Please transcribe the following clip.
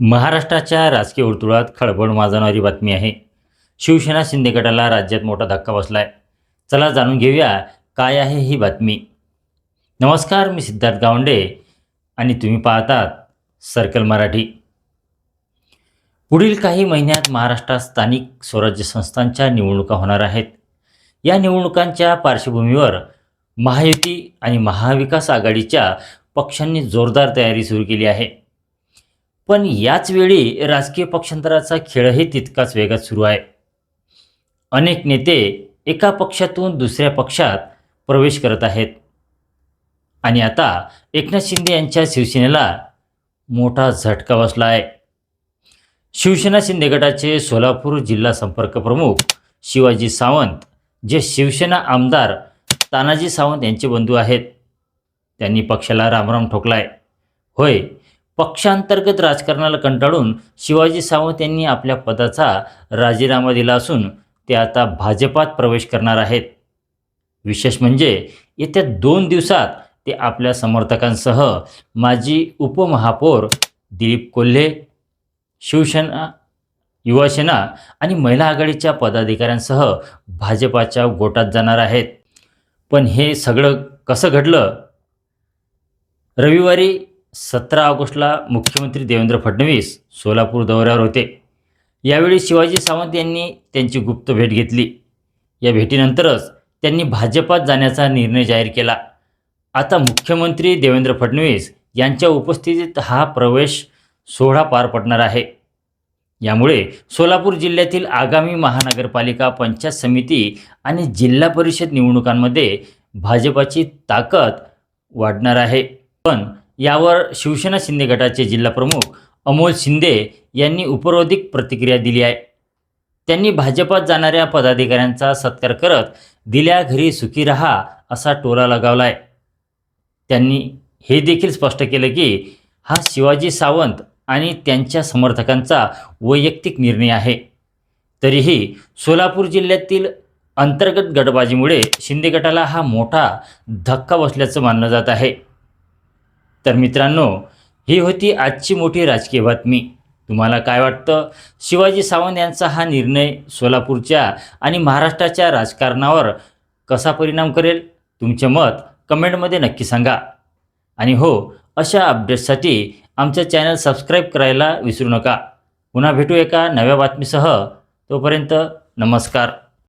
महाराष्ट्राच्या राजकीय वर्तुळात खळबळ माजवणारी बातमी आहे. शिवसेना शिंदे गटाला राज्यात मोठा धक्का बसलाय. चला जाणून घेऊया काय आहे ही बातमी. नमस्कार मी सिद्धार्थ गावंडे आणि तुम्ही पाहतात सर्कल मराठी. पुढील काही महिन्यात महाराष्ट्रात स्थानिक स्वराज्य संस्थांच्या निवडणुका होणार आहेत. या निवडणुकांच्या पार्श्वभूमीवर महायुती आणि महाविकास आघाडीच्या पक्षांनी जोरदार तयारी सुरू केली आहे. पण याच वेळी राजकीय पक्षांतराचा खेळही तितकाच वेगात सुरू आहे. अनेक नेते एका पक्षातून दुसऱ्या पक्षात प्रवेश करत आहेत. आणि आता एकनाथ शिंदे यांच्या शिवसेनेला मोठा झटका बसला आहे शिवसेना शिंदे गटाचे सोलापूर जिल्हा संपर्क प्रमुख शिवाजी सावंत जे शिवसेना आमदार तानाजी सावंत यांचे बंधू आहेत. त्यांनी पक्षाला रामराम ठोकलाय. होय पक्षांतर्गत राजकारणाला कंटाळून शिवाजी सावंत यांनी आपल्या पदाचा राजीनामा दिला असून ते आता भाजपात प्रवेश करणार आहेत. विशेष म्हणजे येत्या दोन दिवसात ते आपल्या समर्थकांसह माजी उपमहापौर दिलीप कोल्हे शिवसेना युवासेना आणि महिला आघाडीच्या पदाधिकाऱ्यांसह भाजपाच्या गोटात जाणार आहेत. पण हे सगळं कसं घडलं? रविवारी सतरा ऑगस्टला मुख्यमंत्री देवेंद्र फडणवीस सोलापूर दौऱ्यावर होते. यावेळी शिवाजी सावंत यांनी त्यांची गुप्त भेट घेतली. या भेटीनंतरच त्यांनी भाजपात जाण्याचा निर्णय जाहीर केला. आता मुख्यमंत्री देवेंद्र फडणवीस यांच्या उपस्थितीत हा प्रवेश सोहळा पार पडणार आहे. यामुळे सोलापूर जिल्ह्यातील आगामी महानगरपालिका पंचायत समिती आणि जिल्हा परिषद निवडणुकांमध्ये भाजपाची ताकद वाढणार आहे. पण यावर शिवसेना शिंदे गटाचे जिल्हाप्रमुख अमोल शिंदे यांनी उपरोधिक प्रतिक्रिया दिली आहे. त्यांनी भाजपात जाणाऱ्या पदाधिकाऱ्यांचा सत्कार करत दिल्या घरी सुखी रहा असा टोला लगावलाय. त्यांनी हे देखील स्पष्ट केलं की हा शिवाजी सावंत आणि त्यांच्या समर्थकांचा वैयक्तिक निर्णय आहे. तरीही सोलापूर जिल्ह्यातील अंतर्गत गटबाजीमुळे शिंदे गटाला हा मोठा धक्का बसल्याचं मानलं जात आहे. तर मित्रांनो ही होती आजची मोठी राजकीय बातमी. तुम्हाला काय वाटतं? शिवाजी सावंत यांचा हा निर्णय सोलापूरच्या आणि महाराष्ट्राच्या राजकारणावर कसा परिणाम करेल? तुमचे मत कमेंटमध्ये नक्की सांगा. आणि हो अशा अपडेट्ससाठी आमचं चॅनल सबस्क्राईब करायला विसरू नका. पुन्हा भेटू एका नव्या बातमीसह. तोपर्यंत नमस्कार.